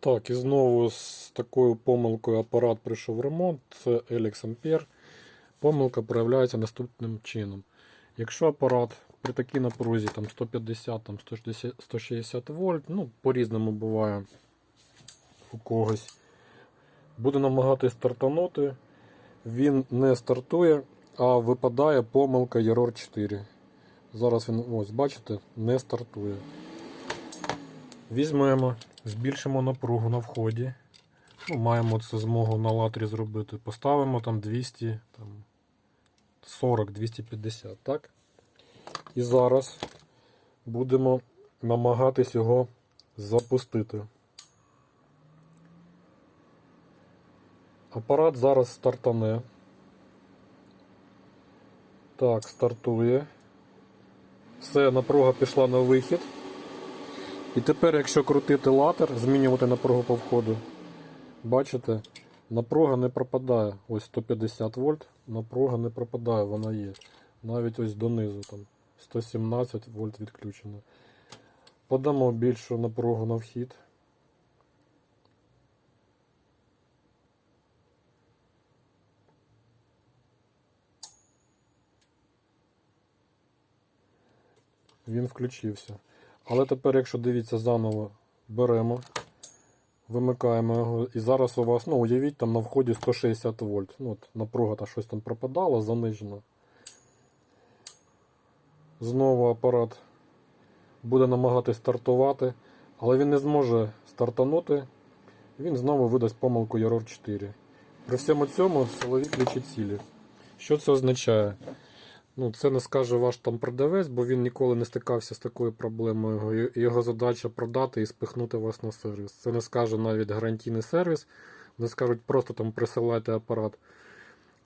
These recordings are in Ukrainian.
Так, і знову з такою помилкою апарат прийшов ремонт. Це Helix Ampere. Помилка проявляється наступним чином. Якщо апарат при такій напрузі там 150, там 160, 160 вольт, ну, по-різному буває у когось, буде намагатись стартанути, він не стартує, а випадає помилка Error 4. Зараз він, ось, бачите, не стартує. Візьмемо, збільшимо напругу на вході. Ну, маємо це змогу на латрі зробити. Поставимо там 200, там 40-250, так? І зараз будемо намагатись його запустити. Апарат зараз стартане. Так, стартує. Все, напруга пішла на вихід. І тепер, якщо крутити латер, змінювати напругу по входу, бачите, напруга не пропадає. Ось 150 вольт, напруга не пропадає, вона є. Навіть ось донизу там 117 вольт відключено. Подамо більшу напругу на вхід. Він включився. Але тепер, якщо дивіться заново, беремо, вимикаємо його, і зараз у вас, ну, уявіть, там на вході 160 вольт. Ну, от напруга та щось там пропадала, занижена. Знову апарат буде намагатись стартувати, але він не зможе стартанути. Він знову видасть помилку Error 4. При всьому цьому силові ключі цілі. Що це означає? Ну, це не скаже ваш там продавець, бо він ніколи не стикався з такою проблемою. Його- задача продати і спихнути вас на сервіс. Це не скаже навіть гарантійний сервіс. Вони скажуть, просто там присилайте апарат.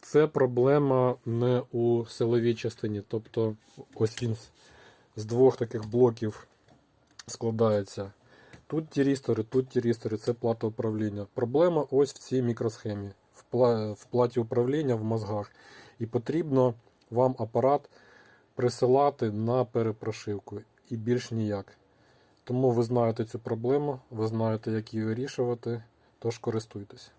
Це проблема не у силовій частині. Тобто, ось він з- двох таких блоків складається. Тут тірістори, тут тірістори, це плата управління. Проблема ось в цій мікросхемі, в платі управління в мозгах. І потрібно вам апарат присилати на перепрошивку і більш ніяк. Тому ви знаєте цю проблему, ви знаєте, як її вирішувати, тож користуйтесь.